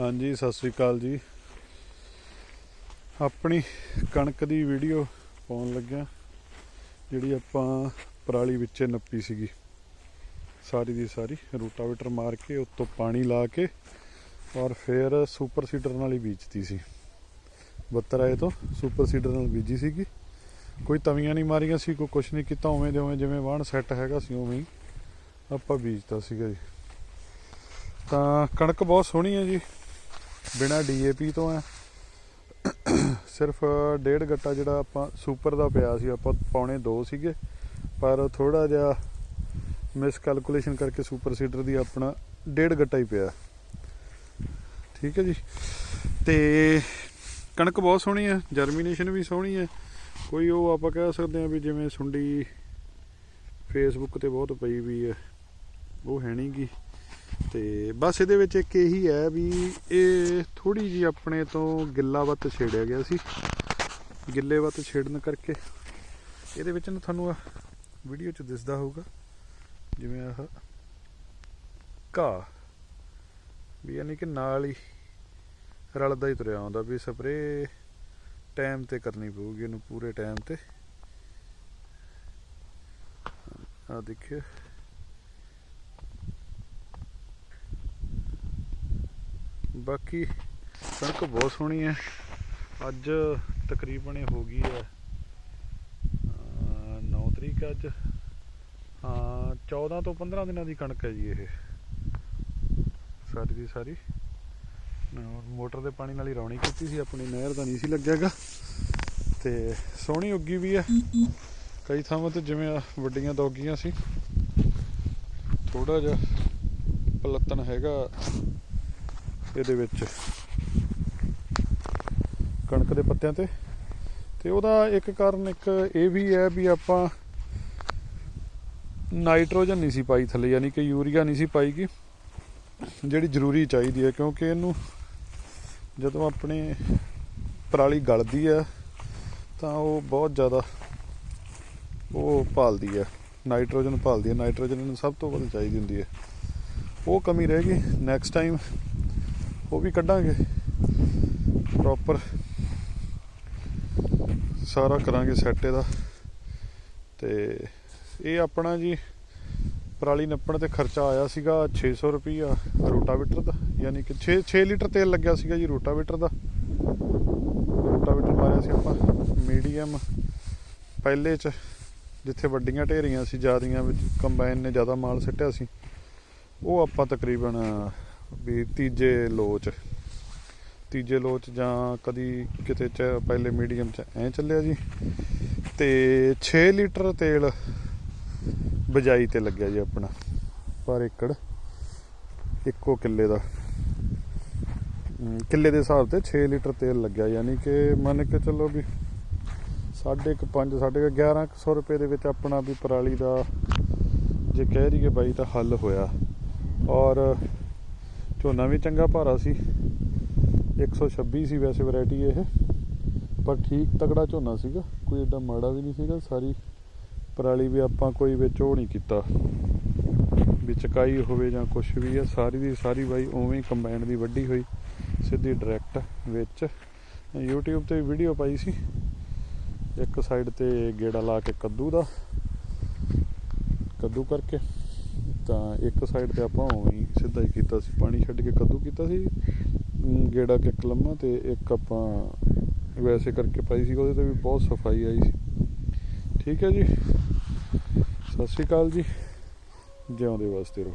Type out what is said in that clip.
ਹਾਂਜੀ, ਸਤਿ ਸ੍ਰੀ ਅਕਾਲ ਜੀ। ਆਪਣੀ ਕਣਕ ਦੀ ਵੀਡੀਓ ਪਾਉਣ ਲੱਗਿਆ, ਜਿਹੜੀ ਆਪਾਂ ਪਰਾਲੀ ਵਿੱਚੇ ਨੱਪੀ ਸੀਗੀ। ਸਾਰੀ ਦੀ ਸਾਰੀ ਰੂਟਾਵੇਟਰ ਮਾਰ ਕੇ, ਉੱਤੋਂ ਪਾਣੀ ਲਾ ਕੇ ਔਰ ਫਿਰ ਸੁਪਰ ਸੀਡਰ ਨਾਲ ਹੀ ਬੀਜਤੀ ਸੀ। 72 ਤੋਂ ਸੁਪਰ ਸੀਡਰ ਨਾਲ ਬੀਜੀ ਸੀਗੀ। ਕੋਈ ਤਵੀਆਂ ਨਹੀਂ ਮਾਰੀਆਂ ਸੀ, ਕੋਈ ਕੁਛ ਨਹੀਂ ਕੀਤਾ, ਉਵੇਂ ਦੇ ਉਵੇਂ ਜਿਵੇਂ ਵਾਹਣ ਸੈੱਟ ਹੈਗਾ ਸੀ, ਉਵੇਂ ਹੀ ਆਪਾਂ ਬੀਜਤਾ ਸੀਗਾ ਜੀ। ਤਾਂ ਕਣਕ ਬਹੁਤ ਸੋਹਣੀ ਹੈ ਜੀ। ਬਿਨਾ ਡੀਏਪੀ ਤੋਂ ਹੈ। ਸਿਰਫ ਡੇਢ ਗੱਟਾ ਜਿਹੜਾ ਆਪਾਂ ਸੁਪਰ ਦਾ ਪਿਆ ਸੀ, ਆਪਾਂ ਪੌਣੇ 2 ਸੀਗੇ। ਪਰ ਥੋੜਾ ਜਿਹਾ ਮਿਸ ਕੈਲਕੂਲੇਸ਼ਨ ਕਰਕੇ ਸੁਪਰ ਸੀਡਰ ਦੀ ਆਪਣਾ ਡੇਢ ਗੱਟਾ ਹੀ ਪਿਆ। ਠੀਕ ਹੈ ਜੀ। ਤੇ ਕਣਕ ਬਹੁਤ ਸੋਹਣੀ ਹੈ ਜਰਮੀਨੇਸ਼ਨ ਵੀ ਸੋਹਣੀ ਹੈ। ਕੋਈ ਉਹ ਆਪਾਂ ਕਹਿ ਸਕਦੇ ਹਾਂ ਵੀ ਜਿਵੇਂ ਸੁੰਡੀ ਫੇਸਬੁੱਕ ਤੇ ਬਹੁਤ ਪਈ ਵੀ ਹੈ। ਉਹ ਹੈ ਨਹੀਂਗੀ ਤੇ ਬਸ ਇਹਦੇ ਵਿੱਚ ਇੱਕ ਇਹੀ ਹੈ ਵੀ ਇਹ ਥੋੜੀ ਜੀ ਆਪਣੇ ਤੋਂ ਗਿੱਲਾ ਵੱਤ ਛੇੜਿਆ ਗਿਆ ਸੀ। ਗਿੱਲੇ ਵੱਤ ਛੇੜਨ ਕਰਕੇ। ਇਹਦੇ ਵਿੱਚ ਨਾ ਤੁਹਾਨੂੰ ਵੀਡੀਓ 'ਚ ਦਿਸਦਾ ਹੋਊਗਾ, ਜਿਵੇਂ ਆਹ ਘਾਹ। ਵੀ ਯਾਨੀ ਕਿ ਨਾਲ ਹੀ ਰਲਦਾ ਹੀ ਤੁਰਿਆ ਆਉਂਦਾ ਵੀ ਸਪਰੇ ਟਾਈਮ ਤੇ ਕਰਨੀ ਪਊਗੀ ਇਹਨੂੰ ਪੂਰੇ ਟਾਈਮ ਤੇ। ਆ ਦੇਖਿਓ। ਬਾਕੀ ਸੜਕ ਬਹੁਤ ਸੋਹਣੀ ਹੈ। ਅੱਜ ਤਕਰੀਬਨ ਇਹ ਹੋ ਗਈ ਹੈ 9 ਤਰੀਕ ਅੱਜ। ਹਾਂ 14 ਤੋਂ 15 ਦਿਨਾਂ ਦੀ ਕਣਕ ਹੈ ਜੀ ਇਹ। ਸਾਰੀ ਦੀ ਸਾਰੀ। ਮੋਟਰ ਦੇ ਪਾਣੀ ਨਾਲ ਹੀ ਰੌਣੀ ਕੀਤੀ ਸੀ, ਆਪਣੀ ਨਹਿਰ ਦਾ ਨਹੀਂ ਸੀ ਲੱਗਿਆਗਾ ਤੇ ਸੋਹਣੀ ਉੱਗੀ ਵੀ ਹੈ। ਕਈ ਥਾਵਾਂ ਤੇ ਜਿਵੇਂ ਆਹ ਵੱਡੀਆਂ ਦੌਗੀਆਂ ਸੀ। ਥੋੜਾ ਜਿਹਾ ਪਲੱਤਨ ਹੈਗਾ। ਇਹਦੇ ਵਿੱਚ। ਕਣਕ ਦੇ ਪੱਤਿਆਂ ਤੇ। ਤੇ ਉਹਦਾ ਇੱਕ ਕਾਰਨ ਇੱਕ ਇਹ ਵੀ ਹੈ ਵੀ ਆਪਾਂ ਨਾਈਟ੍ਰੋਜਨ ਨਹੀਂ ਸੀ ਪਾਈ ਥੱਲੇ, ਯਾਨੀ ਕਿ ਯੂਰੀਆ ਨਹੀਂ ਸੀ ਪਾਈਗੀ, ਜਿਹੜੀ ਜ਼ਰੂਰੀ ਚਾਹੀਦੀ ਹੈ, ਕਿਉਂਕਿ ਇਹਨੂੰ ਜਦੋਂ ਆਪਣੇ ਪਰਾਲੀ ਗਲਦੀ ਹੈ, ਤਾਂ ਉਹ ਬਹੁਤ ਜ਼ਿਆਦਾ ਉਹ ਭਾਲਦੀ ਹੈ, ਨਾਈਟ੍ਰੋਜਨ ਭਾਲਦੀ ਹੈ। ਨਾਈਟ੍ਰੋਜਨ ਇਹਨੂੰ ਸਭ ਤੋਂ ਵੱਧ ਚਾਹੀਦੀ ਹੁੰਦੀ ਹੈ। ਉਹ ਕਮੀ ਰਹਿ ਗਈ। ਨੈਕਸਟ ਟਾਈਮ ਉਹ ਵੀ ਕੱਢਾਂਗੇ। ਪ੍ਰੋਪਰ ਸਾਰਾ ਕਰਾਂਗੇ ਸੈੱਟ ਇਹਦਾ। ਤੇ ਇਹ ਆਪਣਾ ਜੀ ਪਰਾਲੀ ਨੱਪਣ ਤੇ ਖਰਚਾ ਆਇਆ ਸੀਗਾ 600 ਰੁਪਈਆ ਰੋਟਾਵੇਟਰ ਦਾ, ਯਾਨੀ ਕਿ 6 6 ਲੀਟਰ ਤੇਲ ਲੱਗਿਆ ਸੀਗਾ ਜੀ ਰੋਟਾਵੇਟਰ ਦਾ। ਰੋਟਾਵੇਟਰ ਮਾਰਿਆ ਸੀ ਆਪਾਂ ਮੀਡੀਅਮ ਪਹਿਲੇ ਚ, ਜਿੱਥੇ ਵੱਡੀਆਂ ਢੇਰੀਆਂ ਸੀ, ਜਿਆਦੀਆਂ ਵਿੱਚ ਕੰਬਾਈਨ ਨੇ ਜ਼ਿਆਦਾ ਮਾਲ ਸਿੱਟਿਆ ਸੀ। ਉਹ ਆਪਾਂ ਤਕਰੀਬਨ ਵੀ ਤੀਜੇ ਲੋਚ। ਤੀਜੇ ਲੋਚ ਜਾਂ ਕਦੀ ਕਿਤੇ ਚ ਪਹਿਲੇ ਮੀਡੀਅਮ ਚ ਐ ਚੱਲਿਆ ਜੀ। ਤੇ 6 ਲੀਟਰ ਤੇਲ ਬਜਾਈ ਤੇ ਲੱਗਿਆ ਜੀ ਆਪਣਾ, ਪਰ ਏਕੜ, ਇੱਕੋ ਕਿੱਲੇ ਦਾ। ਕਿੱਲੇ ਦੇ ਹਿਸਾਬ ਤੇ 6 ਲੀਟਰ ਤੇਲ ਲੱਗਿਆ, ਯਾਨੀ ਕਿ ਮੰਨ ਕੇ ਚੱਲੋ ਵੀ ਸਾਢੇ ਕੁ 5 ਸਾਢੇ ਕੁ 1100 ਰੁਪਏ ਦੇ ਵਿੱਚ ਆਪਣਾ ਵੀ ਪਰਾਲੀ ਦਾ ਜੇ ਕਹਿ ਰਹੀਏ ਬਾਈ ਤਾਂ ਹੱਲ ਹੋਇਆ। ਔਰ ਝੋਨਾ ਵੀ ਚੰਗਾ ਭਾਰਾ ਸੀ। 126 ਸੀ ਵੈਸੇ ਵੈਰਾਈਟੀ ਇਹ। ਪਰ ਠੀਕ ਤਕੜਾ ਝੋਨਾ ਸੀਗਾ। ਕੋਈ ਏਡਾ ਮਾੜਾ ਵੀ ਨਹੀਂ ਸੀਗਾ। ਸਾਰੀ ਪਰਾਲੀ ਵੀ ਆਪਾਂ ਕੋਈ ਵਿੱਚ ਉਹ ਨਹੀਂ ਕੀਤਾ। ਵੀ ਚਕਾਈ ਹੋਵੇ ਜਾਂ ਕੁਝ ਵੀ ਹੈ ਸਾਰੀ ਦੀ ਸਾਰੀ ਬਾਈ ਉਵੇਂ ਹੀ ਕੰਬਾਈਨ ਦੀ ਵੱਡੀ ਹੋਈ। ਸਿੱਧੀ ਡਾਇਰੈਕਟ ਵਿੱਚ। YouTube ਤੇ ਵੀਡੀਓ ਪਾਈ ਸੀ। ਇੱਕ ਸਾਈਡ ਤੇ ਗੇੜਾ ਲਾ ਕੇ ਕੱਦੂ ਦਾ। ਕੱਦੂ ਕਰਕੇ। ਤਾਂ ਇੱਕ ਸਾਈਡ ਤੇ ਆਪਾਂ ਉਵੇਂ ਹੀ ਸਿੱਧਾ ਹੀ ਕੀਤਾ ਸੀ, ਪਾਣੀ ਛੱਡ ਕੇ ਕੱਦੂ ਕੀਤਾ ਸੀ ਗੇੜਾ ਕਿ ਇੱਕ ਲੰਮਾ ਤੇ ਇੱਕ ਆਪਾਂ ਵੈਸੇ ਕਰਕੇ ਪਾਈ ਸੀ, ਉਹਦੇ ਤੇ ਵੀ ਬਹੁਤ ਸਫ਼ਾਈ ਆਈ ਸੀ। ਠੀਕ ਹੈ ਜੀ? ਸਤਿ ਸ਼੍ਰੀ ਅਕਾਲ ਜੀ। ਜਿਉਂਦੇ ਵਾਸਤੇ ਰਹੋ।